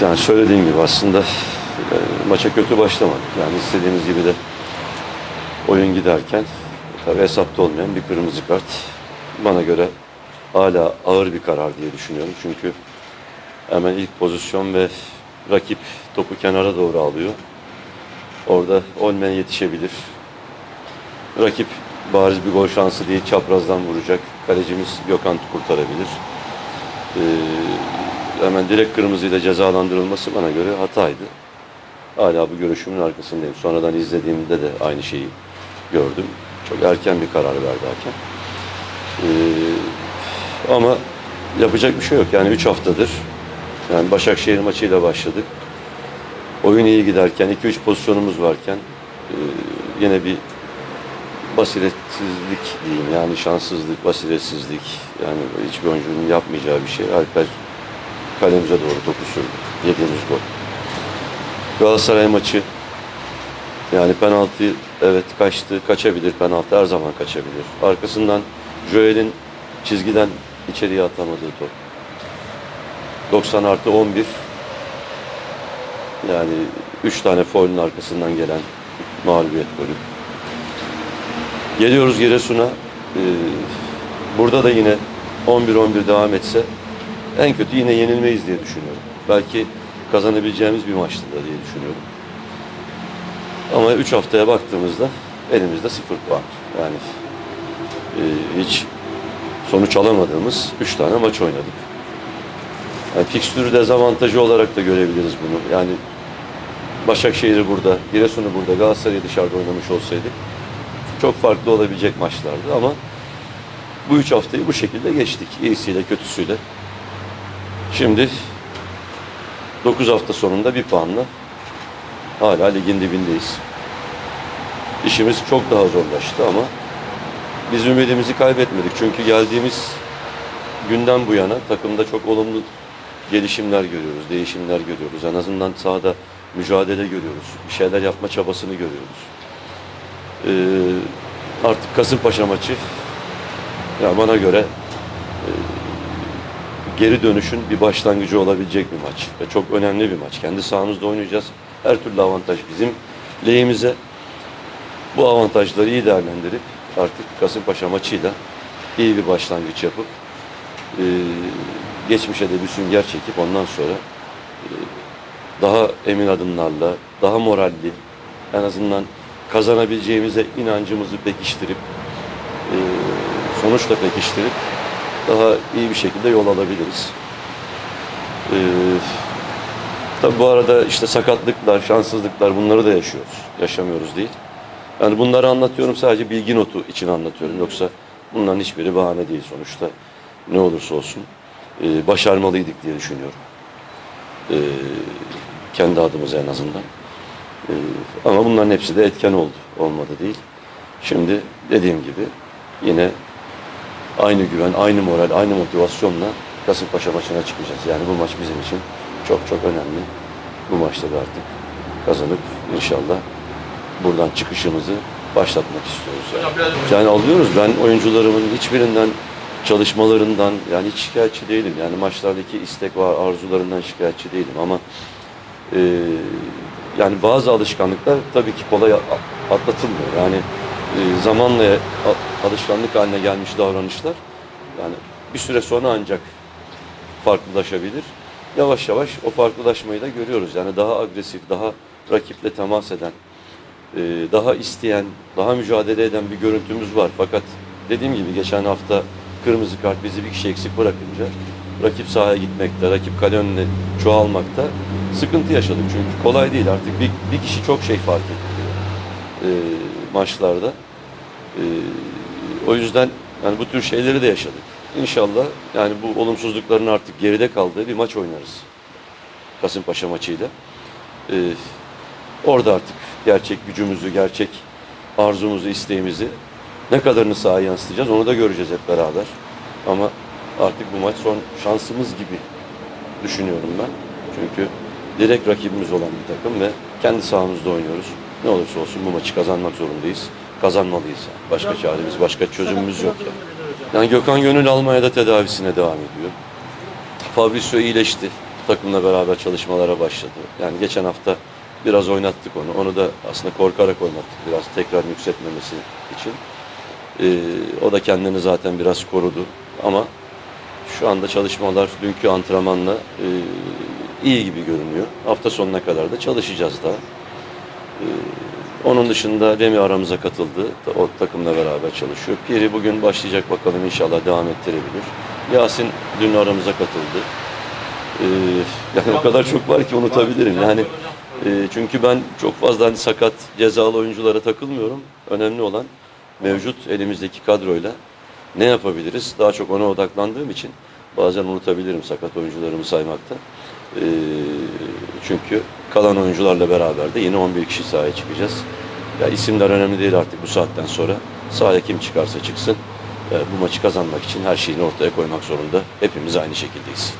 yani söylediğim gibi aslında e, maça kötü başlamadık. Yani istediğimiz gibi de oyun giderken tabii hesapta olmayan bir kırmızı kart bana göre hala ağır bir karar diye düşünüyorum. Çünkü hemen ilk pozisyon ve rakip topu kenara doğru alıyor. Orada Olmen yetişebilir. Rakip bariz bir gol şansı değil, çaprazdan vuracak. Kalecimiz Gökhan kurtarabilir. Ee, hemen direkt kırmızıyla cezalandırılması bana göre hataydı. Hala bu görüşümün arkasındayım. Sonradan izlediğimde de aynı şeyi gördüm. Çok erken bir karar verdi hakem. Ee, ama yapacak bir şey yok. Yani 3 haftadır. Yani Başakşehir maçıyla başladık. Oyun iyi giderken, 2-3 pozisyonumuz varken e, yine bir basiretsizlik diyeyim. Yani şanssızlık, basiretsizlik. Yani hiçbir oyuncunun yapmayacağı bir şey. Alper kalemize doğru topu sürdü. Yediğimiz gol. Galatasaray maçı yani penaltı evet kaçtı, kaçabilir penaltı her zaman kaçabilir. Arkasından Joel'in çizgiden içeriye atamadığı top. 90 artı 11 yani 3 tane faulün arkasından gelen mağlubiyet golü. Geliyoruz Giresun'a. Ee, burada da yine 11-11 devam etse en kötü yine yenilmeyiz diye düşünüyorum. Belki kazanabileceğimiz bir maçtı da diye düşünüyorum. Ama 3 haftaya baktığımızda elimizde 0 puan. Yani e, hiç sonuç alamadığımız 3 tane maç oynadık. Yani fikstürü dezavantajı olarak da görebiliriz bunu. Yani Başakşehir'i burada, Giresun'u burada, Galatasaray'ı dışarıda oynamış olsaydık çok farklı olabilecek maçlardı ama bu üç haftayı bu şekilde geçtik. İyisiyle kötüsüyle. Şimdi 9 hafta sonunda bir puanla hala ligin dibindeyiz. İşimiz çok daha zorlaştı ama biz ümidimizi kaybetmedik. Çünkü geldiğimiz günden bu yana takımda çok olumlu gelişimler görüyoruz, değişimler görüyoruz. En azından sahada mücadele görüyoruz. Bir şeyler yapma çabasını görüyoruz. Ee, artık Kasımpaşa maçı ya bana göre geri dönüşün bir başlangıcı olabilecek bir maç ve çok önemli bir maç. Kendi sahamızda oynayacağız. Her türlü avantaj bizim lehimize. Bu avantajları iyi değerlendirip artık Kasımpaşa maçıyla iyi bir başlangıç yapıp e, geçmişe de bir sünger çekip ondan sonra e, daha emin adımlarla, daha moralli, en azından kazanabileceğimize inancımızı pekiştirip, e, sonuçla pekiştirip daha iyi bir şekilde yol alabiliriz. E, tabii bu arada işte sakatlıklar, şanssızlıklar bunları da yaşıyoruz. Yaşamıyoruz değil. Yani bunları anlatıyorum sadece bilgi notu için anlatıyorum. Yoksa bunların hiçbiri bahane değil sonuçta. Ne olursa olsun e, başarmalıydık diye düşünüyorum. E, kendi adımıza en azından. E, ama bunların hepsi de etken oldu. Olmadı değil. Şimdi dediğim gibi yine aynı güven, aynı moral, aynı motivasyonla Kasımpaşa maçına çıkacağız. Yani bu maç bizim için çok çok önemli. Bu maçta da artık kazanıp inşallah buradan çıkışımızı başlatmak istiyoruz. Yani, yani alıyoruz. Ben oyuncularımın hiçbirinden çalışmalarından yani hiç şikayetçi değilim. Yani maçlardaki istek var, arzularından şikayetçi değilim ama e, yani bazı alışkanlıklar tabii ki kolay atlatılmıyor. Yani e, zamanla alışkanlık haline gelmiş davranışlar yani bir süre sonra ancak farklılaşabilir. Yavaş yavaş o farklılaşmayı da görüyoruz. Yani daha agresif, daha rakiple temas eden, e, daha isteyen, daha mücadele eden bir görüntümüz var. Fakat dediğim gibi geçen hafta kırmızı kart bizi bir kişi eksik bırakınca rakip sahaya gitmekte, rakip kale önüne çoğalmakta sıkıntı yaşadık. Çünkü kolay değil artık bir, bir kişi çok şey fark etti e, maçlarda. E, o yüzden yani bu tür şeyleri de yaşadık. İnşallah yani bu olumsuzlukların artık geride kaldığı bir maç oynarız. Kasımpaşa maçıyla. E, orada artık gerçek gücümüzü, gerçek arzumuzu, isteğimizi ne kadarını sahaya yansıtacağız onu da göreceğiz hep beraber. Ama artık bu maç son şansımız gibi düşünüyorum ben. Çünkü direkt rakibimiz olan bir takım ve kendi sahamızda oynuyoruz. Ne olursa olsun bu maçı kazanmak zorundayız. Kazanmalıyız. Başka çaremiz, başka çözümümüz yok. Yani. yani Gökhan Gönül Almanya'da tedavisine devam ediyor. Fabrizio iyileşti. takımla beraber çalışmalara başladı. Yani geçen hafta biraz oynattık onu. Onu da aslında korkarak oynattık biraz tekrar yükseltmemesi için. Ee, o da kendini zaten biraz korudu. Ama şu anda çalışmalar dünkü antrenmanla e, iyi gibi görünüyor. Hafta sonuna kadar da çalışacağız daha. Ee, onun dışında Remi aramıza katıldı. O takımla beraber çalışıyor. Piri bugün başlayacak bakalım inşallah devam ettirebilir. Yasin dün aramıza katıldı. Ee, yani o kadar çok var ki unutabilirim. Yani e, çünkü ben çok fazla hani sakat cezalı oyunculara takılmıyorum. Önemli olan mevcut elimizdeki kadroyla ne yapabiliriz? Daha çok ona odaklandığım için bazen unutabilirim sakat oyuncularımı saymakta. Ee, çünkü kalan oyuncularla beraber de yine 11 kişi sahaya çıkacağız. Ya isimler önemli değil artık bu saatten sonra. Sahaya kim çıkarsa çıksın. e, bu maçı kazanmak için her şeyini ortaya koymak zorunda. Hepimiz aynı şekildeyiz.